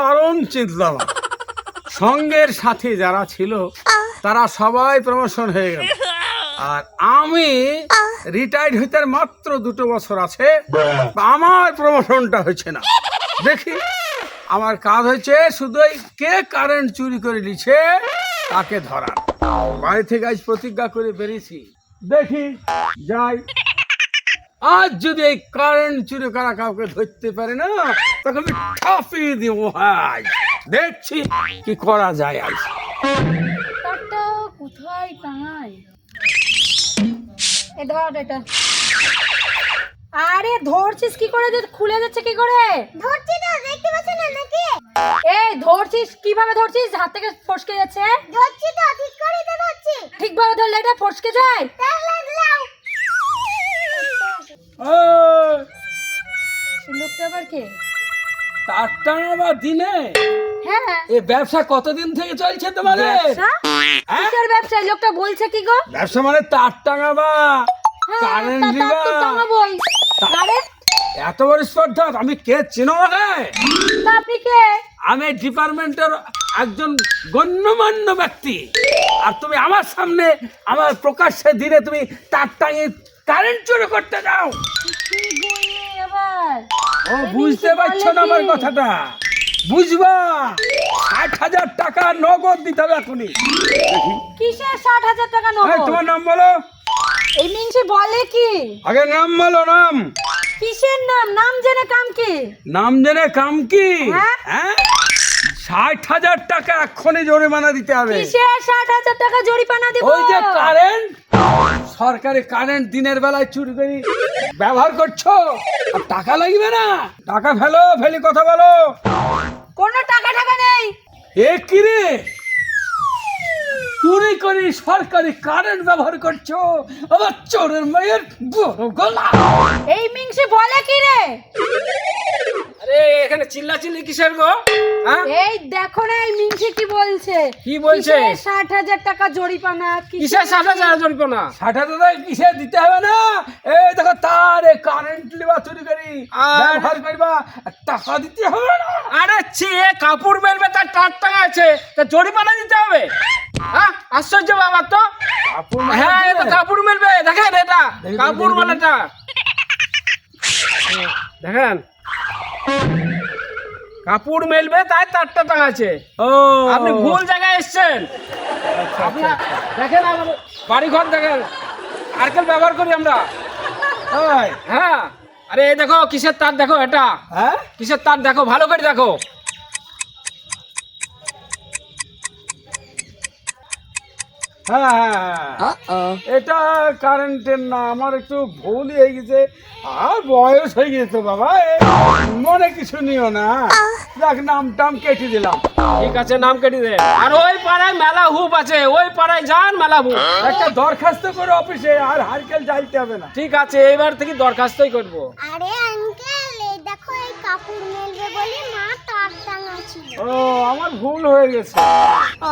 দারুণ চিন্তাভাবনা সঙ্গের সাথে যারা ছিল, তারা সবাই প্রমোশন হয়ে গেল। আর আমি রিটায়ার্ড হইতে মাত্র দুটো বছর আছে, আমার প্রমোশনটা হচ্ছে না। দেখি, আমার কাজ হচ্ছে শুধু কে কারেন্ট চুরি করে নিছে, তাকে ধরা বাড়ি থেকে আজ প্রতিজ্ঞা করে বেরিয়েছি। দেখি, যাই। আজ যদি এই কারেন্ট চুরি করা কাউকে ধরতে পারে না তখন আমি ঠাপিয়ে দিব ভাই দেখছি কি করা যায় আজ। তারটা কোথায় টাঙাই এ ধর এটা। আরে ধরছিস কি করে যে খুলে যাচ্ছে কি করে? ধরছি তো দেখতে পাচ্ছেন না নাকি? এই ধরছিস? কীভাবে ধরছিস? হাত থেকে ফসকে যাচ্ছে? ধরছি তো ঠিক করেই তো ধরছি। ঠিকভাবে ধরলে এটা ফসকে যায়? তাহলে লোকটা আবার কে? দিনে? হ্যাঁ। এ ব্যবসা কতদিন থেকে চলছে তোমাদের? ব্যবসা? কিসের ব্যবসা? লোকটা বলছে কি গো? ব্যবসা মানে তার হ্যাঁ, কারেন্ট এত বড় স্পর্ধা আমি কে চিনো আপনি কে? আমি ডিপার্টমেন্টের একজন গণ্যমান্য ব্যক্তি। আর তুমি আমার সামনে আমার প্রকাশ্যে দিনে তুমি তার টাঙিয়ে কারেন্ট চুরি করতে যাও ও বুঝতে পারছ না আমার কথাটা? বুঝবা? ষাট হাজার টাকা নগদ দিতে হবে এখনই। কিসের ষাট হাজার টাকা নেব তোমার নাম বলো? এই মিনসি বলে কি? আগে নাম বলো নাম। কিসের নাম? নাম জেনে কাম কি? নাম জেনে কাম কি? হ্যাঁ? ষাট হাজার টাকা এক্ষণে জরিমানা দিতে হবে। ষাট হাজার টাকা জরিমানা দেবো? ওই যে কারেন্ট সরকারি কারেন্ট দিনের বেলায় চুরি করি ব্যবহার করছ আর টাকা লাগবে না। টাকা ফেলো ফেলি কথা বলো। কোনো টাকা টাকা নেই। এ কি রে? চুরি করে সরকারি কারেন্ট ব্যবহার করছ? আবার চোরের মেয়ের বড় গলা। এই মিংসি বলে কি রে? আরে এখানে চিল্লা চিল্লি কিসের গো? হ্যাঁ? এই দেখো না এই মিংসি কি বলছে? কি বলছে? ষাট হাজার টাকা জরিমানা? কিসের ষাট হাজার জরিমানা? ষাট হাজার টাকা কিসে দিতে হবে না? এই দেখো তার কারেন্ট লিবা চুরি করি আর- ব্যবহার করবা টাকা দিতে হবে না। আরে ছি কাপড় মেলবে তার টাট টাকা আছে। তা জরিমানা দিতে হবে? হ্যাঁ? আশ্চর্য বাবা তো। হ্যাঁ এটা কাপড় মেলবে দেখেন এটা। কাপড় মালাটা। দেখেন। কাপড় মেলবে তাই তারটা টাকা আছে। ও। আপনি ভুল জায়গায় এসছেন। আপনার দেখেন আমার বাড়ি ঘর দেখেন আরকেল ব্যবহার করি আমরা। হ্যাঁ। আরে দেখো কিসের তার দেখো এটা? হ্যাঁ? কিসের তার দেখো? ভালো করে দেখো। হ্যাঁ হ্যাঁ, হ্যাঁ। এটা কারেন্টের না আমার একটু ভুল হয়ে গেছে। আর বয়স হয়ে গেছে বাবা এ, মনে কিছু নিও না। দেখ নাম টাম কেটে দিলাম। ঠিক আছে নাম কেটে দেন আর ওই পাড়ায় মেলা হুপ আছে ওই পাড়ায় যান মেলা হুপ। একটা দরখাস্ত করে অফিসে আর হারকেল যাইতে হবে না। ঠিক আছে এইবার থেকে দরখাস্তই করব। আরে আঙ্কেল দেখো এই কাপড় মেলবে বলে ও আমার ভুল হয়ে গেছে।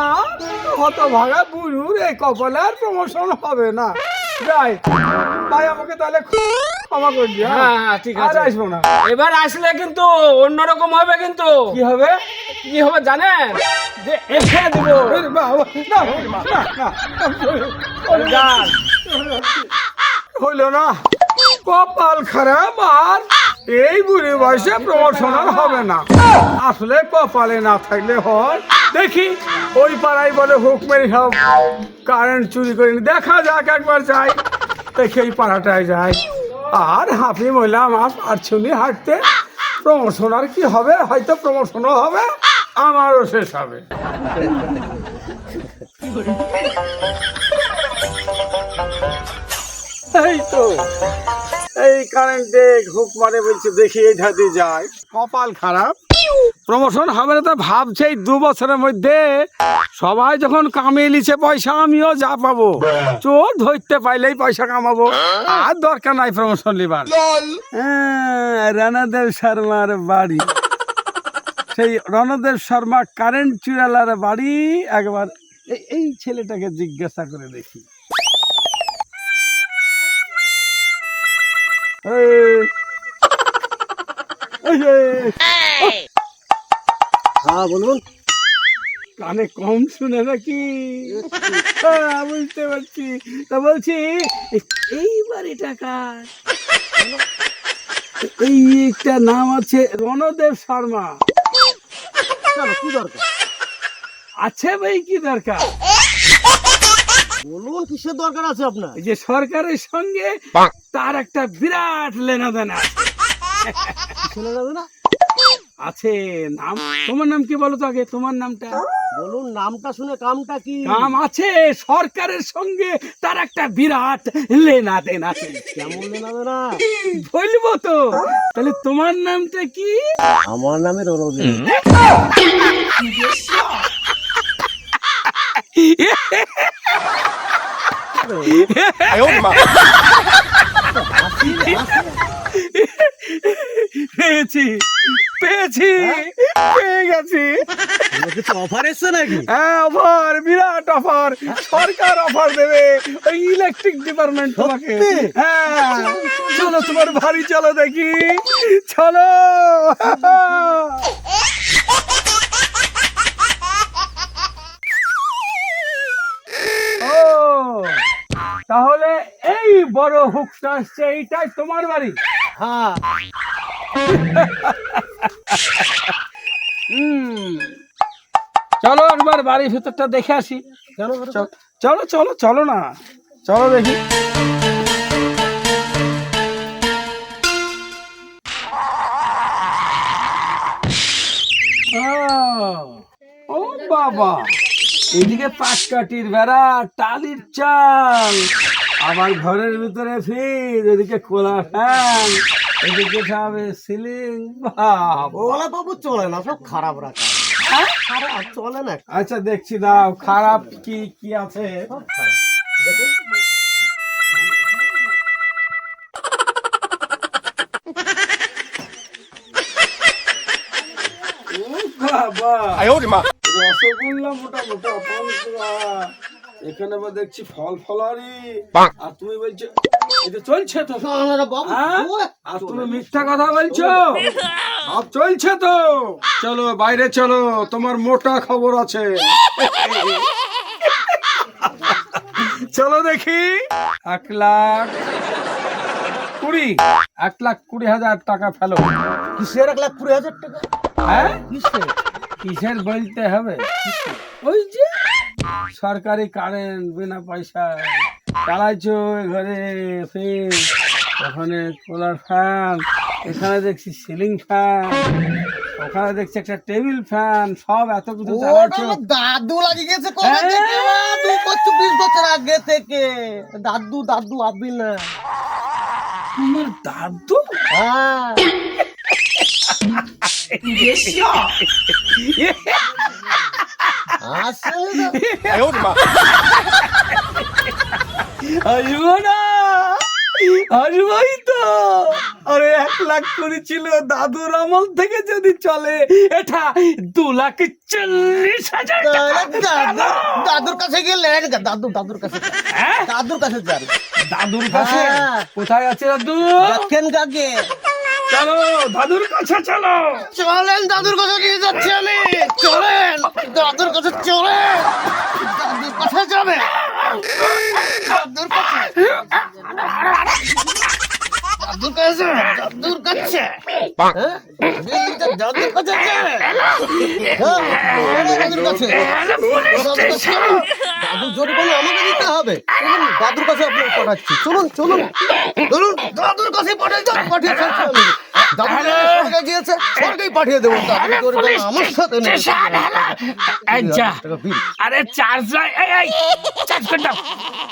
আর হত বুড়ুর এই কপালে আর প্রমোশন হবে না। যাই ভাই আমাকে তাহলে ক্ষমা করে দিও হ্যাঁ? হ্যাঁ ঠিক আর আসব না। এবার আসলে কিন্তু অন্যরকম হবে কিন্তু। কি হবে? কি হবে জানেন? যে এসে দিব। হইল না। কপাল খারাপ আর এই বুড়ি বয়সে প্রমোশন আর হবে না। আসলে কপালে না থাকলে হয়। দেখি, ওই পাড়ায় বলে হুক মেরে সব কারেন্ট চুরি করে দেখা যাক একবার যাই। দেখি এই পাড়াটায় যাই। আর হাফি মহিলা আমার পারছুনি হাঁটতে প্রমোশন আর কি হবে? হয়তো প্রমোশনও হবে, আমারও শেষ হবে। এই তো। এই কারেন্টে হুক মারে বলছে দেখি এই ধাতে যায়। কপাল খারাপ। প্রমোশন হবে না তো ভাবছে এই দু বছরের মধ্যে। সবাই যখন কামিয়ে লিছে পয়সা আমিও যা পাবো। চোর ধরতে পাইলেই পয়সা কামাবো। আর দরকার নাই প্রমোশন লিবার হ্যাঁ, রানাদেব শর্মার বাড়ি। সেই রণদেব শর্মা কারেন্ট চুরালার বাড়ি। একবার এই ছেলেটাকে জিজ্ঞাসা করে দেখি। হ্যাঁ বলুন। কানে কম শুনে নাকি? হ্যাঁ, বুঝতে পারছি। তা বলছি এই- এই বাড়িটা কার? এই একটা নাম আছে রণদেব শর্মা। কি দরকার? আছে ভাই কি দরকার? বলুন কিসের দরকার আছে আপনার? এই যে সরকারের সঙ্গে তার একটা বিরাট লেনাদেনা। আছে। নাম তোমার নাম কি বলো তো আগে? তোমার নামটা? বলুন নামটা শুনে কামটা কি? নাম আছে সরকারের সঙ্গে তার একটা বিরাট লেনাদেন। আছে কেমন লেনাবে না বলব তো। তাহলে তোমার নামটা কি? আমার নামে রণদেব পেয়েছি পেয়েছি পেয়ে গেছি। কিছু অফার এসছে নাকি হ্যাঁ অফার বিরাট অফার সরকার অফার দেবে। ওই ইলেকট্রিক ডিপার্টমেন্ট তোমাকে। হ্যাঁ চলো তোমার বাড়ি চলো দেখি। চলো। বড় হুকটা আসছে এইটাই তোমার বাড়ি? হ্যাঁ। চলো একবার বাড়ির ভিতরটা দেখে আসি। চলো চলো। চলো না। চলো দেখি। ও বাবা। এদিকে পাটকাঠির বেড়া টালির চাল। আবার ঘরের ভিতরে ফ্রিজ এদিকে খোলা ফ্যান এদিকে সবে সিলিং। বাবা ওলা বাবু চলে না সব খারাপ রাখা। খারাপ চলে না। আচ্ছা দেখছি দাও খারাপ কি কি আছে? দেখুন। বাবা রসগোল্লা মোটা মোটা এখানে আবার দেখছি ফল ফলারি। আর তুমি বলছো এটা চলছে তো। আরে হ্যাঁ? আর তুমি মিথ্যা কথা বলছো? সব চলছে তো। চলো বাইরে চলো তোমার মোটা খবর আছে। চলো দেখি। এক লাখ কুড়ি এক লাখ কুড়ি হাজার টাকা ফেলো। কিসের এক লাখ কুড়ি হাজার টাকা? হ্যাঁ? কিসের? কিসের বলতে হবে? ওই সরকারি কারেন্ট বিনা পয়সা চালাইছো ঘরে ফ্রিজ ওখানে কুলার ফ্যান এখানে দেখছি সিলিং ফ্যান ওখানে দেখছি একটা টেবিল ফ্যান সব এত কিছু চালাইছো। দাদু লাগিয়ে গেছে কবে হ্যাঁ? থেকে? দু বছর বিশ বছর আগে থেকে। দাদু দাদু আবি না তোমার দাদু? হ্যাঁ। আসব না আসবোই তো আরে এক লাখ করেছিল দাদুর আমল থেকে যদি চলে এটা দু লাখ চল্লিশ হাজার দাদুর কাছে গেলে দাদু দাদুর কাছে হ্যাঁ? দাদুর কাছে যান দাদুর কাছে। কোথায় আছে দাদু দেখেন কাকে চলো, দাদুর কাছে চলো। চলেন, দাদুর কাছে নিয়ে যাচ্ছি আমি। চলেন, দাদুর কাছে চলেন। দাদুর কাছে যাবে। দাদুর কাছে। দাদুর কাছে দাদুর কাছে? দিল্লিতে কাছে যাবে কাছে। দাদুর কাছে। যাবে। আমাকে দিতে হবে। চলুন, দাদুর কাছে আপনি পাঠাচ্ছি। চলুন চলুন। চলুন দাদুর কাছে পাঠিয়ে দাও। পাঠিয়ে ফেলছি আমি। দাদু যেখানে গিয়েছে স্বর্গেই পাঠিয়ে দেবো। আমার সাথে নেই। আচ্ছা। আরে চার্জ নাই। এই এই চার্জ করে দাও।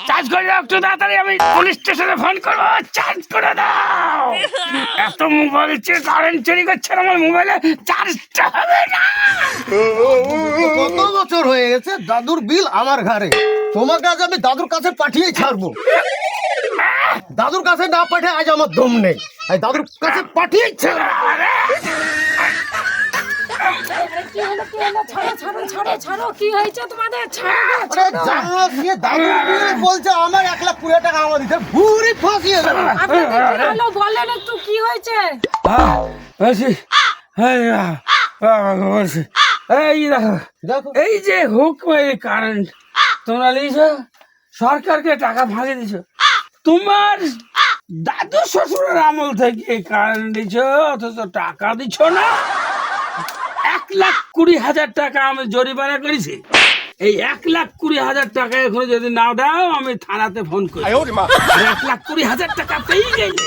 চার্জ করে দাও একটু তাড়াতাড়ি আমি পুলিশ স্টেশনে ফোন করব। চার্জ করে দাও। এত মোবাইল চেয়ে কারেন্ট চুরি করছে আমার মোবাইলে চার্জটা হবে না! কত বছর হয়ে গেছে দাদুর বিল আমার ঘরে তোমাকে আজ আমি দাদুর কাছে পাঠিয়ে ছাড়বো। দাদুর কাছে না পাঠিয়ে আজ আমার দম নেই। দাদুর কাছে পাঠিয়ে ছাড়বো। কি হলো কি হলো? ছাড়ো ছাড়ো ছাড়ো ছাড়ো। কি হয়েছে তোমাদের? ছাড়ো গো, আরে ছাড়ো। জানো সে দাদুর বিল বলছে আমার এক লাখ কুড়ি টাকা আমার দিতে ভুরি ফাঁসিয়ে দেবে। আপনাদের কি হলো বললেন একটু কি হয়েছে? বলছি এই, আহ, আহ, বলছি এই দেখো দেখো। এই যে হুক কারেন্ট তোমরা লিছ সরকারকে টাকা ভাগে দিছ তোমার দাদু শ্বশুরের আমল থেকে কারেন্ট দিছ অথচ টাকা দিছ না। এক লাখ কুড়ি হাজার টাকা আমি জরিমানা করেছি। এই এক লাখ কুড়ি হাজার টাকা এখন যদি না দাও আমি থানাতে ফোন করি। এক লাখ কুড়ি হাজার টাকা পেয়ে গেলে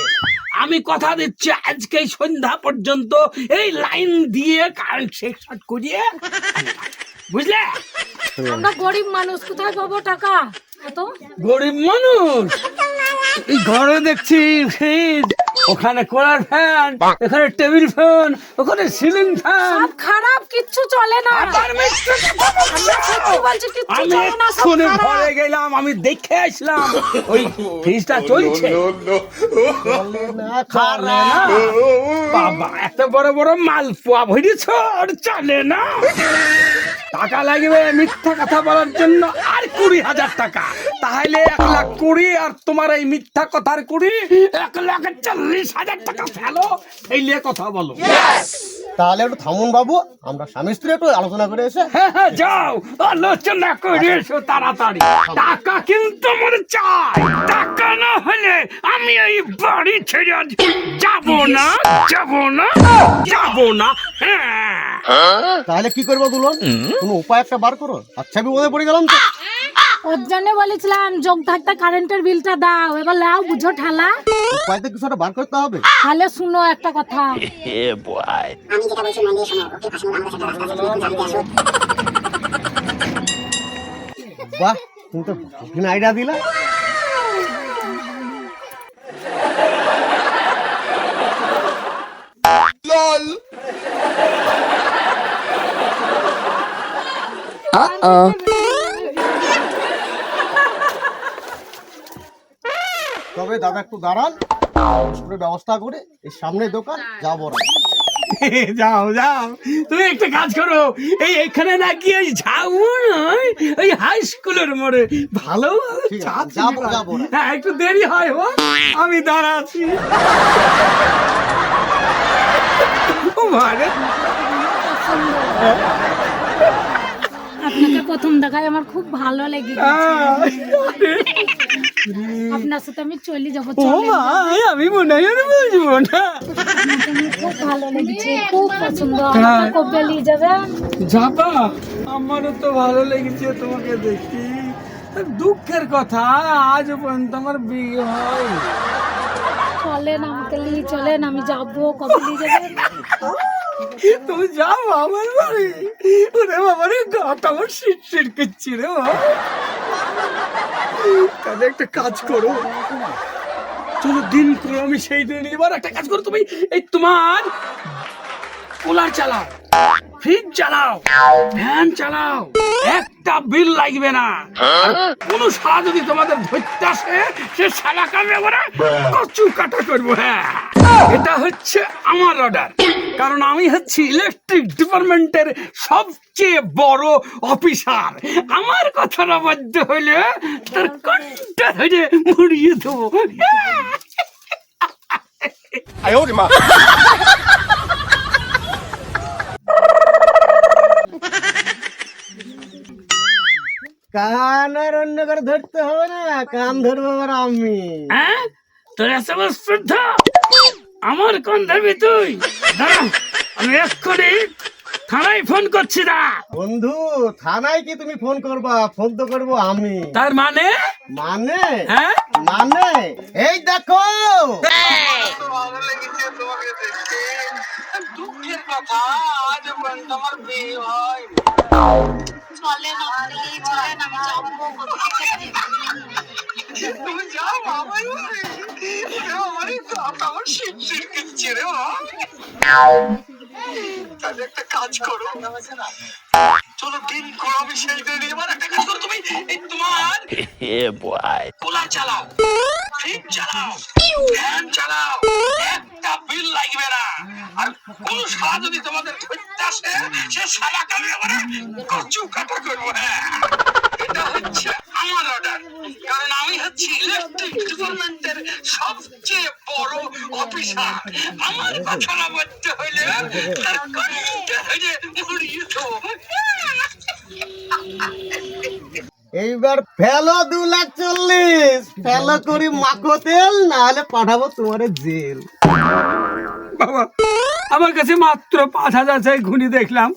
আমি কথা দিচ্ছি আজকে সন্ধ্যা পর্যন্ত এই লাইন দিয়ে কারেন্ট শেষ করিয়ে বুঝলে? আমরা গরিব মানুষ কোথায় পাবো টাকা? এত? গরিব মানুষ? এই ঘরে দেখছি ফ্রিজ ওখানে কোলার ফ্যান এখানে টেবিল ফ্যান ওখানে সিলিং ফ্যান। সব খারাপ কিচ্ছু চলে না। কিচ্ছু আমি চলে না সব এক্ষুনি খারাপ। ঘরে গেলাম আমি দেখে আসলাম ওই ফ্রিজটা চলছে। বাবা এত বড় বড় মাল পোয়া ভরিছ আর চলে না। টাকা লাগবে মিথ্যা কথা বলার জন্য আর কুড়ি হাজার টাকা। তাহলে এক লাখ কুড়ি আর তোমার এই মিথ্যা কথার কুড়ি এক লাখ চল্লিশ হাজার টাকা ফেলো ফেলে কথা বলো। তাহলে একটু থামুন বাবু আমরা স্বামী স্ত্রী একটু আলোচনা করে এসে হ্যাঁ হ্যাঁ যাও আলোচনা করে এসো তাড়াতাড়ি। টাকা কিন্তু আমার চাই টাকা না হলে আমি এই বাড়ি ছেড়ে যাব না যাব না যাব না। হ্যাঁ। তাহলে কি করব দুলন কোনো উপায় একটা বার করো আচ্ছা বিপদে পড়ে গেলাম তো। ওর জন্য বলেছিলাম যোগ থাকতে কারেন্টের বিলটা দাও এবার লাও বুঝো ঠালা। উপায় তো কিছু একটা বার করতে হবে। তাহলে শুনো একটা কথা। বাহ তুমি তো কঠিন আইডিয়া দিলা। তবে দাদা একটু দাঁড়ান। করে ব্যবস্থা করে এই সামনে দোকান যাব না যাও যাও। তুমি একটা কাজ করো। এই এখানে নাকি ওই ঝাউ নয় ওই হাই স্কুলের মোড়ে। ভালো যাব, যাব। হ্যাঁ একটু দেরি হয় ও। আমি দাঁড়াচ্ছি। ও আপনাকে প্রথম দেখায় আমার খুব ভালো লেগেছে। আপনার সাথে আমি চলে যাব আমি মনে হয় বুঝব না খুব ভালো লেগেছে খুব পছন্দ। কবে নিয়ে যাবেন যাবা। আমারও তো ভালো লেগেছে তোমাকে দেখি। দুঃখের কথা আজ পর্যন্ত আমার বিয়ে হয়। চলেন আমাকে নিয়ে চলেন আমি যাব কবে নিয়ে যাবেন? তুমি যাও আমার বাড়ি। ওরে বাবারে গাটা আমার শিরশির করছি রে বাবা। তাহলে একটা কাজ করো। চলো, দিন করো আমি সেই দিন এবার একটা কাজ করো। তুমি এই তোমার কুলার চালাও ফ্রিজ চালাও, ফ্যান চালাও, একটা বিল লাগবে না। কোনো শালা যদি তোমাদের ধরতে আসে, সে শালা কামে আমরা কচু কাটা করব হ্যাঁ। এটা হচ্ছে আমার অর্ডার কারণ আমি হচ্ছি ইলেকট্রিক ডিপার্টমেন্টের সবচেয়ে বড় অফিসার আমার কথাটা বাধ্য হইলে তার কণ্ঠটা ধরে মুড়িয়ে দেবো। কান আর অন্য করে ধরতে হবে না কান ধরবো এবার আমি। হ্যাঁ? তোর বড় শ্রদ্ধা আমার কোন ধরবি তুই? দাঁড়া আমি এক্ষুনি থানায় ফোন করছি না বন্ধু থানায় কি তুমি ফোন করবা? ফোন তো করব আমি। তার মানে? মানে? হ্যাঁ? মানে? এই দেখো! দুঃখের কথা আজ আমার বিয়ে হয়। তুমি যাও আমার আমার আমার শিরশির করছে রে তাহলে একটা কাজ করো। চলো দিন করো আমি সেই দিন এবার একটা কাজ করো তুমি এই তোমার কুলার চালাও ফ্রিজ চালাও ফ্যান চালাও একটা বিল লাগবে না আর কোন সারা যদি তোমাদের ধরতে আসে সে সারা কামে আমরা কচু কাটা করব হ্যাঁ। এটা হচ্ছে আমার অর্ডার কারণ আমি হচ্ছি ইলেকট্রিক ডিপার্টমেন্টের সবচেয়ে বড় অফিসার আমার কথা না বলতে হইলে তার হয়ে মরিয়ে এইবার ফেলো দু লাখ চল্লিশ। ফেলো করি মাখো তেল না হলে পাঠাবো তোমার জেল। বাবা। আমার কাছে মাত্র পাঁচ হাজার চাই ঘুনি দেখলাম।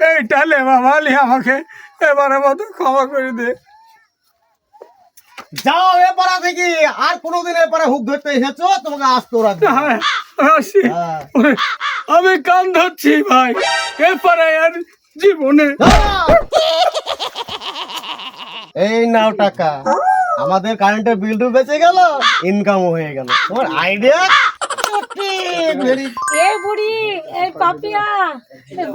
এইটা লে বাবা লে আমাকে এবারে মতো ক্ষমা করে দে। যাও এবার থেকে আর কোনোদিন এরপরে হুক ধরতে এসেছ? তোমাকে আসতো রাখবে। হ্যাঁ। হ্যাঁ। আমি কান ধরছি ভাই এরপরে আর জীবনে। এই নাও টাকা। আমাদের কারেন্টের বিলও বেঁচে গেল ইনকামও হয়ে গেল। তোমার আইডিয়া এই বুড়ি এই পাপিয়া এই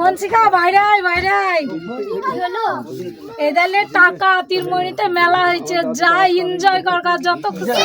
এদালে টাকা তিরমণিতে মেলা হয়েছে যা এনজয় কর যত খুশি।